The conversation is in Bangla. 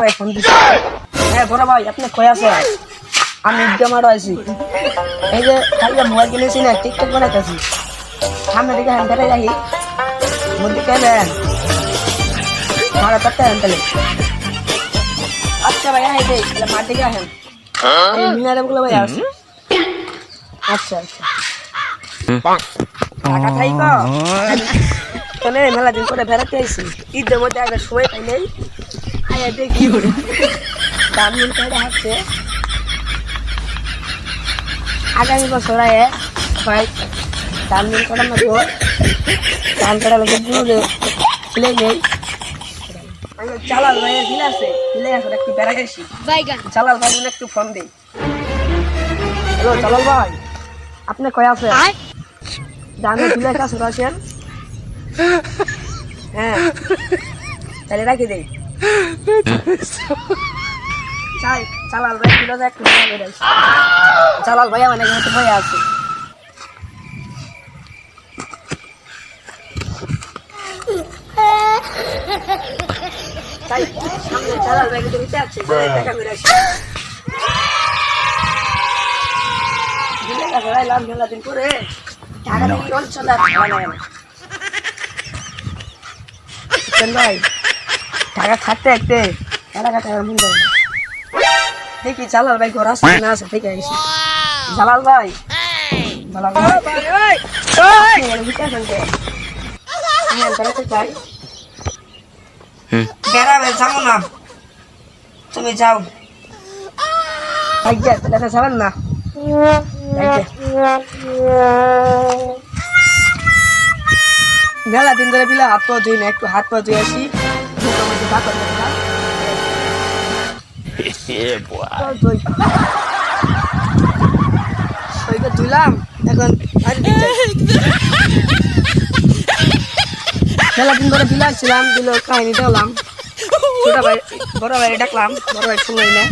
ভাই ফোন হ্যাঁ বড় ভাই, আপনি কই আছেন? আমি ঈদগা মারো আছি। এই যে কালকে মোবাইল কিনেছি না, টিকটক বানাইতেছি। সামনে দিকে হ্যান্ড ধরে যাই মধ্যে কেন মারা করতে হ্যান্ড তাহলে আচ্ছা ভাই হ্যাঁ এই মার দিকে আসেন। আচ্ছা আচ্ছা। মেলা দিন করে বেড়াতে আইসি ঈদের মধ্যে আগে সময় পাই নাই। আয়া দেখি। করে আগামী বছর আয়ে ভাই দাম দিন করে না তো দাম করে লোকের জন্য খুলে নেই। চালাল আছে। একটু বেড়া গেছি চালাল ভাই একটু ফোন দিই। হ্যালো চালাল ভাই আপনি কয় আছে দামে ফিলে কাছে আসেন। হ্যাঁ। তাহলে রাখি দেই। চালাল ভাই বেড়া বেড়াই চালাল ভাই আমার এখানে ভয় আছে। সামনে চালাল ভাই কিন্তু আছে দেখা করে আসি। মেলা দিন ভাই। টাকা খাটতে একতে টাকা টাকার মন করে না দেখি জালাল ভাই ঘর আসছে না আছে ঠিক আছে। জালাল ভাই। জালাল ভাই। হ্যাঁ বেড়াবে যাব না। তুমি যাও। বেড়াতে যাবেন না। মেলা দিন ধরে পিলা হাত পা ধুই না একটু হাত পা ধুয়ে আসি। দিলাম। এখন চাই। দিন ধরে বিলা ছিলাম দিল কাহিনী দেখলাম ছোট বড় ভাই ডাকলাম, বড় ভাই শুনলাই না